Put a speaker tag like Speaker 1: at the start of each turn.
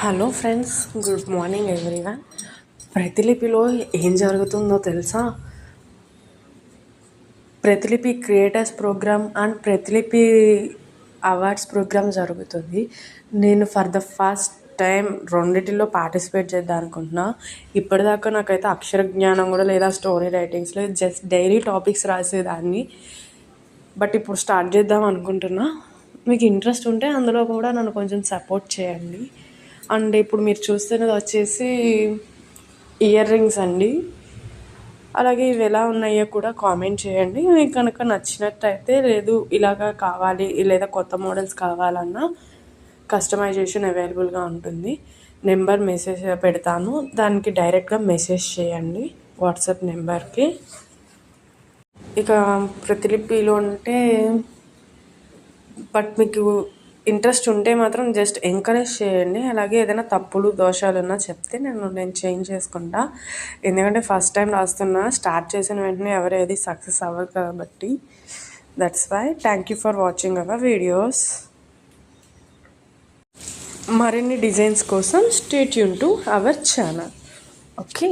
Speaker 1: Hello friends good morning everyone ప్రతిలిపిలో ఏం జరుగుతుందో తెలుసా? Pratilipi creators program and Pratilipi awards program జరుగుతుంది. నేను ఫర్ ద ఫస్ట్ టైం రెండింటిలో పార్టిసిపేట్ చేద్దాం అనుకుంటున్నా. ఇప్పటిదాకా నాకైతే అక్షర జ్ఞానం కూడా లేదా స్టోరీ రైటింగ్స్లో జస్ట్ డైలీ టాపిక్స్ రాసేదాన్ని. బట్ ఇప్పుడు స్టార్ట్ చేద్దాం అనుకుంటున్నా. మీకు ఇంట్రెస్ట్ ఉంటే అందులో కూడా నన్ను కొంచెం సపోర్ట్ చేయండి. అండ్ ఇప్పుడు మీరు చూస్తున్నది వచ్చేసి ఇయర్ రింగ్స్ అండి. అలాగే ఇవి ఎలా ఉన్నాయో కూడా కామెంట్ చేయండి. మీకు కనుక నచ్చినట్టయితే లేదు ఇలాగా కావాలి లేదా కొత్త మోడల్స్ కావాలన్నా కస్టమైజేషన్ అవైలబుల్గా ఉంటుంది. నెంబర్ మెసేజ్ పెడతాను. దానికి డైరెక్ట్గా మెసేజ్ చేయండి వాట్సాప్ నెంబర్కి. ఇక ప్రతిలిపిలో అంటే బట్ మీకు ఇంట్రెస్ట్ ఉంటే మాత్రం జస్ట్ ఎంకరేజ్ చేయండి. అలాగే ఏదైనా తప్పులు దోషాలు ఉన్నా చెప్తే నేను నేను చేంజ్ చేసుకుంటా. ఎందుకంటే ఫస్ట్ టైం రాస్తున్నా స్టార్ట్ చేసిన వెంటనే ఎవరేది సక్సెస్ అవ్వదు కాబట్టి. That's why thank you for watching our videos మరిన్ని డిజైన్స్ కోసం స్టేట్ యూన్ టు అవర్ ఛానల్ ఓకే